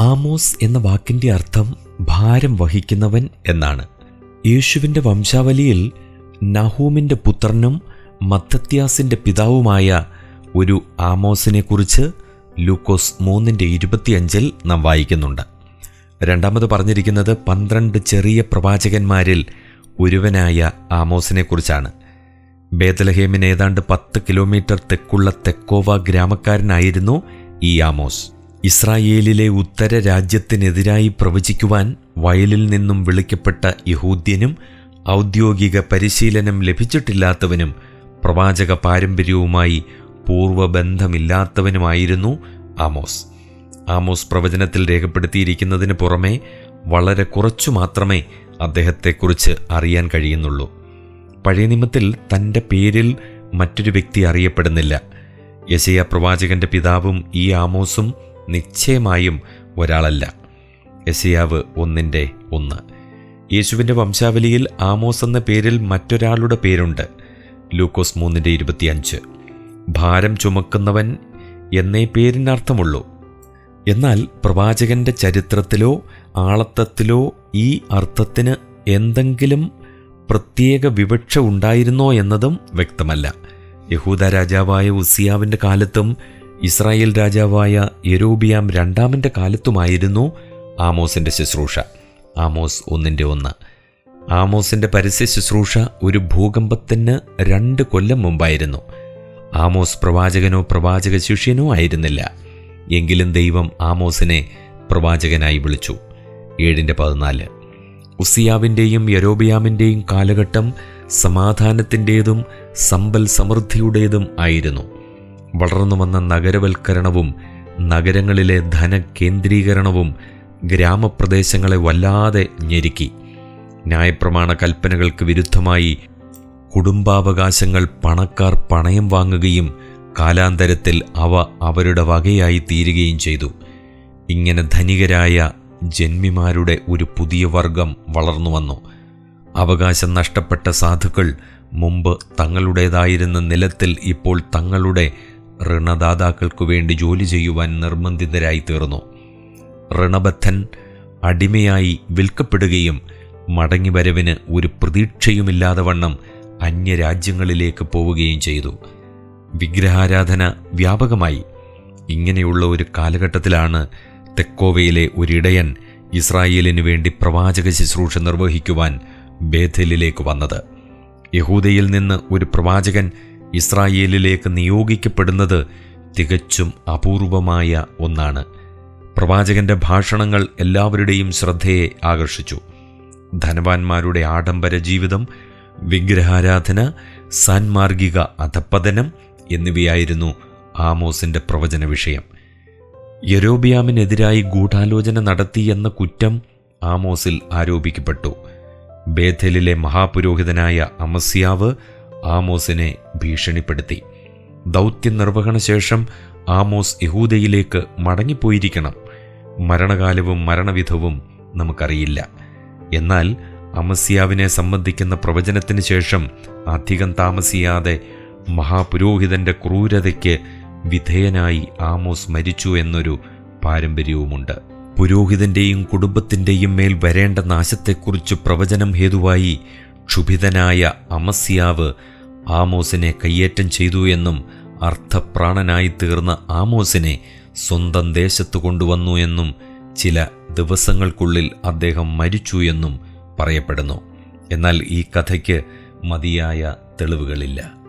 Amos എന്ന വാക്കിന്റെ അർത്ഥം ഭാരം വഹിക്കുന്നവൻ എന്നാണ്. യേശുവിന്റെ വംശാവലിയിൽ നഹൂമിന്റെ പുത്രനും മത്തത്യാസിന്റെ പിതാവുമായ ഒരു ആമോസിനെക്കുറിച്ച് ലൂക്കോസ് മൂന്നിന്റെ ഇരുപത്തിയഞ്ചിൽ നാം വായിക്കുന്നുണ്ട്. രണ്ടാമത് പറഞ്ഞിരിക്കുന്നത് പന്ത്രണ്ട് ചെറിയ പ്രവാചകന്മാരിൽ ഒരുവനായ ആമോസിനെക്കുറിച്ചാണ്. ബേദലഹേമിന് ഏതാണ്ട് പത്ത് കിലോമീറ്റർ തെക്കുള്ള തെക്കോവ ഗ്രാമക്കാരനായിരുന്നു ഈ ആമോസ്. ഇസ്രായേലിലെ ഉത്തര രാജ്യത്തിനെതിരായി പ്രവചിക്കുവാൻ വയലിൽ നിന്നും വിളിക്കപ്പെട്ട യഹൂദ്യനും ഔദ്യോഗിക പരിശീലനം ലഭിച്ചിട്ടില്ലാത്തവനും പ്രവാചക പാരമ്പര്യവുമായി പൂർവബന്ധമില്ലാത്തവനുമായിരുന്നു ആമോസ്. ആമോസ് പ്രവചനത്തിൽ രേഖപ്പെടുത്തിയിരിക്കുന്നതിന് പുറമെ വളരെ കുറച്ചു മാത്രമേ അദ്ദേഹത്തെക്കുറിച്ച് അറിയാൻ കഴിയുന്നുള്ളൂ. പഴയ നിയമത്തിൽ തന്റെ പേരിൽ മറ്റൊരു വ്യക്തി അറിയപ്പെടുന്നില്ല. യശയ പ്രവാചകന്റെ പിതാവും ഈ ആമോസും നിശ്ചയമായും ഒരാളല്ല. യശയാവ് ഒന്നിന്റെ ഒന്ന്. യേശുവിന്റെ വംശാവലിയിൽ ആമോസ് എന്ന പേരിൽ മറ്റൊരാളുടെ പേരുണ്ട്. ലൂക്കോസ് മൂന്നിന്റെ ഇരുപത്തിയഞ്ച്. ഭാരം ചുമക്കുന്നവൻ എന്നേ പേരിനർത്ഥമുള്ളൂ. എന്നാൽ പ്രവാചകന്റെ ചരിത്രത്തിലോ ആളത്തത്തിലോ ഈ അർത്ഥത്തിന് എന്തെങ്കിലും പ്രത്യേക വിവക്ഷ ഉണ്ടായിരുന്നോ എന്നതും വ്യക്തമല്ല. യഹൂദ രാജാവായ ഉസിയാവിന്റെ കാലത്തും ഇസ്രായേൽ രാജാവായ യെരോബിയാം രണ്ടാമന്റെ കാലത്തുമായിരുന്നു ആമോസിന്റെ ശുശ്രൂഷ. ആമോസ് ഒന്നിന്റെ ഒന്ന്. ആമോസിന്റെ പരസ്യ ശുശ്രൂഷ ഒരു ഭൂകമ്പത്തിന് രണ്ട് കൊല്ലം മുമ്പായിരുന്നു. ആമോസ് പ്രവാചകനോ പ്രവാചക ശിഷ്യനോ ആയിരുന്നില്ല. എങ്കിലും ദൈവം ആമോസിനെ പ്രവാചകനായി വിളിച്ചു. ഏഴിന്റെ പതിനാല്. ഉസിയാവിന്റെയും യരോബിയാമിന്റെയും കാലഘട്ടം സമാധാനത്തിന്റേതും സമ്പൽ സമൃദ്ധിയുടേതും ആയിരുന്നു. വളർന്നു വന്ന നഗരവൽക്കരണവും നഗരങ്ങളിലെ ധനകേന്ദ്രീകരണവും ഗ്രാമപ്രദേശങ്ങളെ വല്ലാതെ ഞെരുക്കി. ന്യായപ്രമാണ കൽപ്പനകൾക്ക് വിരുദ്ധമായി കുടുംബാവകാശങ്ങൾ പണക്കാർ പണയം വാങ്ങുകയും കാലാന്തരത്തിൽ അവ അവരുടെ വകയായി തീരുകയും ചെയ്തു. ഇങ്ങനെ ധനികരായ ജന്മിമാരുടെ ഒരു പുതിയ വർഗം വളർന്നു വന്നു അവകാശം നഷ്ടപ്പെട്ട സാധുക്കൾ മുമ്പ് തങ്ങളുടേതായിരുന്ന നിലത്തിൽ ഇപ്പോൾ തങ്ങളുടെ ഋണദാതാക്കൾക്കു വേണ്ടി ജോലി ചെയ്യുവാൻ നിർബന്ധിതരായി തീർന്നു ഋണബദ്ധൻ അടിമയായി വിൽക്കപ്പെടുകയും മടങ്ങിവരവിന് ഒരു പ്രതീക്ഷയുമില്ലാതെ വണ്ണം അന്യരാജ്യങ്ങളിലേക്ക് പോവുകയും ചെയ്തു. വിഗ്രഹാരാധന വ്യാപകമായി. ഇങ്ങനെയുള്ള ഒരു കാലഘട്ടത്തിലാണ് തെക്കോവയിലെ ഒരിടയൻ ഇസ്രായേലിനു വേണ്ടി പ്രവാചക ശുശ്രൂഷ നിർവഹിക്കുവാൻ ബേഥലിലേക്ക് വന്നത്. യഹൂദയിൽ നിന്ന് ഒരു പ്രവാചകൻ ഇസ്രായേലിലേക്ക് നിയോഗിക്കപ്പെടുന്നത് തികച്ചും അപൂർവമായ ഒന്നാണ്. പ്രവാചകന്റെ ഭാഷണങ്ങൾ എല്ലാവരുടെയും ശ്രദ്ധയെ ആകർഷിച്ചു. ധനവാന്മാരുടെ ആഡംബര ജീവിതം വിഗ്രഹാരാധന സാൻമാർഗിക അധപ്പതനം എന്നിവയായിരുന്നു ആമോസിന്റെ പ്രവചന വിഷയം. യരോബിയാമിനെതിരായി ഗൂഢാലോചന നടത്തി എന്ന കുറ്റം ആമോസിൽ ആരോപിക്കപ്പെട്ടു. ബേഥലിലെ മഹാപുരോഹിതനായ അമസ്യാവ് ആമോസിനെ ഭീഷണിപ്പെടുത്തി. ദൗത്യ നിർവഹണ ശേഷം ആമോസ് യഹൂദയിലേക്ക് മടങ്ങിപ്പോയിരിക്കണം. മരണകാലവും മരണവിധവും നമുക്കറിയില്ല. എന്നാൽ അമസ്യാവിനെ സംബന്ധിക്കുന്ന പ്രവചനത്തിന് ശേഷം അധികം താമസിയാതെ മഹാപുരോഹിതന്റെ ക്രൂരതയ്ക്ക് വിധേയനായി ആമോസ് മരിച്ചു എന്നൊരു പാരമ്പര്യവുമുണ്ട്. പുരോഹിതന്റെയും കുടുംബത്തിന്റെയും മേൽ വരേണ്ട നാശത്തെക്കുറിച്ച് പ്രവചനം ഹേതുവായി ക്ഷുഭിതനായ അമസ്യാവ് ആമോസിനെ കയ്യേറ്റം ചെയ്തു എന്നും അർത്ഥപ്രാണനായി തീർന്ന ആമോസിനെ സ്വന്തം ദേശത്ത് കൊണ്ടുവന്നു എന്നും ചില ദിവസങ്ങൾക്കുള്ളിൽ അദ്ദേഹം മരിച്ചു എന്നും പറയപ്പെടുന്നു. എന്നാൽ ഈ കഥയ്ക്ക് മതിയായ തെളിവുകളില്ല.